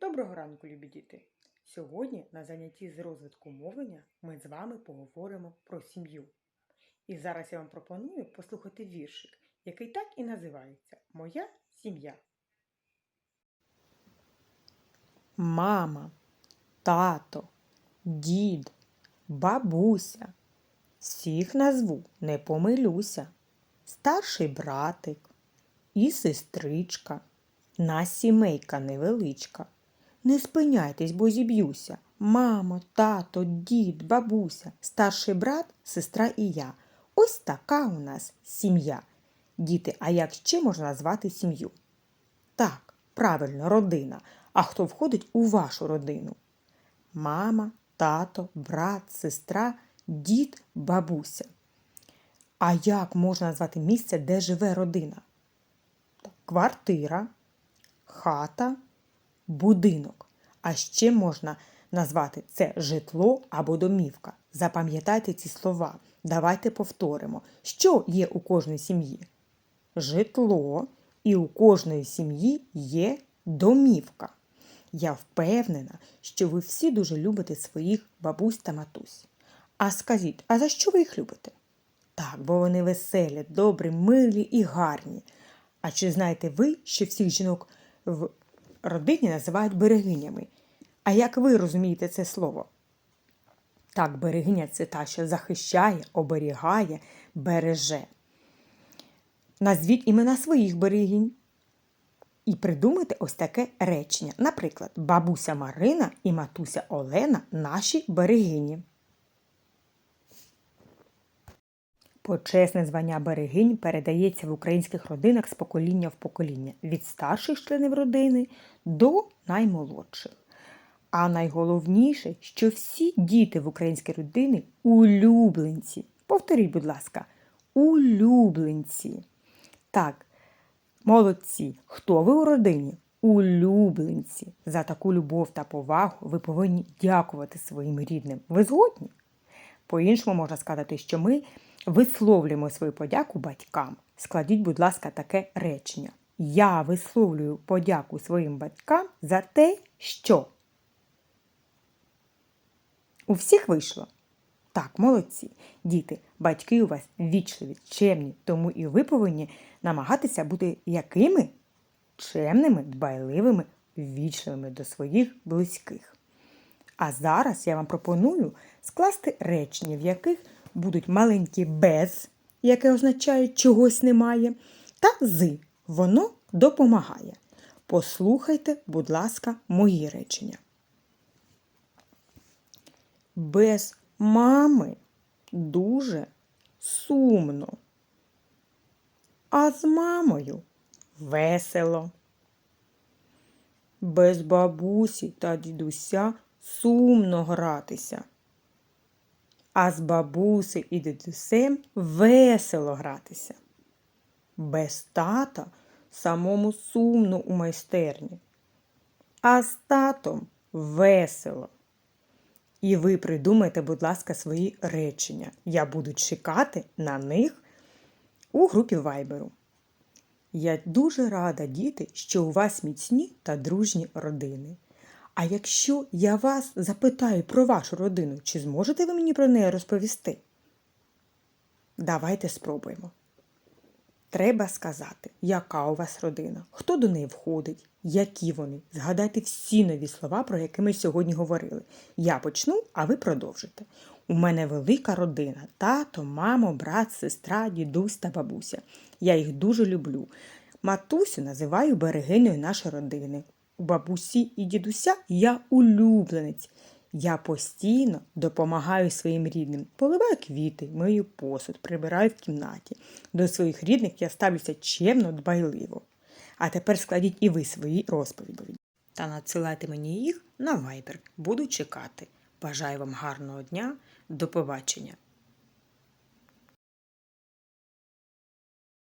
Доброго ранку, любі діти! Сьогодні на занятті з розвитку мовлення ми з вами поговоримо про сім'ю. І зараз я вам пропоную послухати віршик, який так і називається Моя сім'я. Мама, тато, дід, бабуся. Всіх назву не помилюся. Старший братик і сестричка. Нас сімейка невеличка. Не спиняйтесь, бо зіб'юся. Мамо, тато, дід, бабуся, старший брат, сестра і я. Ось така у нас сім'я. Діти, а як ще можна назвати сім'ю? Так, правильно, родина. А хто входить у вашу родину? Мама, тато, брат, сестра, дід, бабуся. А як можна назвати місце, де живе родина? Квартира, хата, будинок. А ще можна назвати це житло або домівка. Запам'ятайте ці слова. Давайте повторимо, що є у кожної сім'ї. Житло і у кожної сім'ї є домівка. Я впевнена, що ви всі дуже любите своїх бабусь та матусь. А скажіть, а за що ви їх любите? Так, бо вони веселі, добрі, милі і гарні. А чи знаєте ви, що всіх жінок в родині називають берегинями? А як ви розумієте це слово? Так, берегиня це та, що захищає, оберігає, береже. Назвіть імена своїх берегінь. І придумайте ось таке речення. Наприклад, бабуся Марина і матуся Олена наші берегині. Почесне звання берегинь передається в українських родинах з покоління в покоління від старших членів родини до наймолодших. А найголовніше, що всі діти в українській родині улюбленці. Повторіть, будь ласка, улюбленці. Так, молодці, хто ви у родині? Улюбленці. За таку любов та повагу ви повинні дякувати своїм рідним. Ви згодні? По-іншому можна сказати, що ми висловлюємо свою подяку батькам. Складіть, будь ласка, таке речення. Я висловлюю подяку своїм батькам за те, що. У всіх вийшло? Так, молодці. Діти, батьки у вас вічливі, чемні, тому і ви повинні намагатися бути якими? Чемними, дбайливими, вічливими до своїх близьких. А зараз я вам пропоную скласти речення, в яких будуть маленькі без, яке означає чогось немає, та з воно допомагає. Послухайте, будь ласка, мої речення. Без мами дуже сумно. А з мамою весело. Без бабусі та дідуся сумно гратися. А з бабуси і дідусем весело гратися. Без тата самому сумно у майстерні, а з татом весело. І ви придумайте, будь ласка, свої речення. Я буду чекати на них у групі Вайберу. Я дуже рада, діти, що у вас міцні та дружні родини. А якщо я вас запитаю про вашу родину, чи зможете ви мені про неї розповісти? Давайте спробуємо. Треба сказати, яка у вас родина, хто до неї входить, які вони. Згадайте всі нові слова, про які ми сьогодні говорили. Я почну, а ви продовжите. У мене велика родина: тато, мамо, брат, сестра, дідусь та бабуся. Я їх дуже люблю. Матусю називаю берегиною нашої родини. У бабусі і дідуся я улюбленець. Я постійно допомагаю своїм рідним, поливаю квіти, мию посуд, прибираю в кімнаті. До своїх рідних я ставлюся чемно, дбайливо. А тепер складіть і ви свої розповіді. Та надсилайте мені їх на Viber. Буду чекати. Бажаю вам гарного дня. До побачення!